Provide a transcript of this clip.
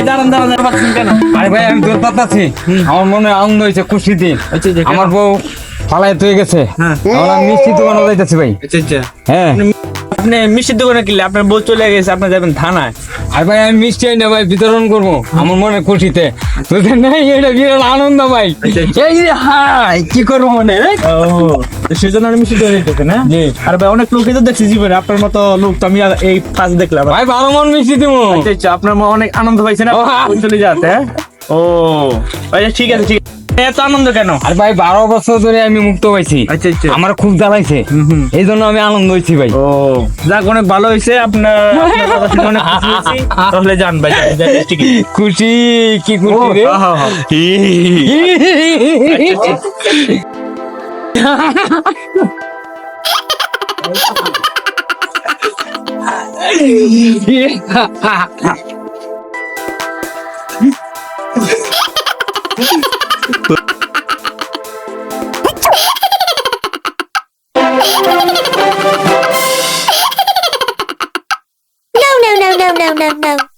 ভাই দাঁড়ান দাঁড়ান দাঁড়ান পাচ্ছেন কেন? আরে ভাই আমি দূর পাতাছি আমার মনে আনন্দ হয়েছে খুশিতে দিন। আচ্ছা আমার বউ ফালাই তুই গেছে। হ্যাঁ। আমরা মিষ্টি দোকানে যাইতেছি ভাই। আচ্ছা আচ্ছা। হ্যাঁ। আপনি মিষ্টির দোকানে কিনলে আপনার বউ চলে গেছে আপনি যাবেন থানায়। আর ভাই আমি মিষ্টি আইনা ভাই বিতরণ করব আমার মনে খুশিতে। এটা বিরাট আনন্দ ভাই। এই যে হাই কি করব মনে সেজন্য আমি মিষ্টি দোকানে না? আর ভাই অনেক লোকই তো দেখছি জীবনে আপনার মতো লোক তো আমি আর এই ফার্স্ট দেখলাম। ভাই বারো মন মিষ্টি দিব আচ্ছা আচ্ছা আপনার মা অনেক আনন্দ পাইছেন। চলে যাতে হ্যাঁ? ও আচ্ছা ঠিক আছে ঠিক আছে এত আনন্দ কেন আর ভাই বারো বছর ধরে আমি মুক্ত পাইছি আচ্ছা আচ্ছা আমার খুব জ্বালাইছে। এই জন্য আমি আনন্দ হয়েছি ভাই ও যাক অনেক ভালো হয়েছে আপনার। তাহলে যান ভাই খুশি কি খুশি রে হ্যাঁ, no, no, no, no.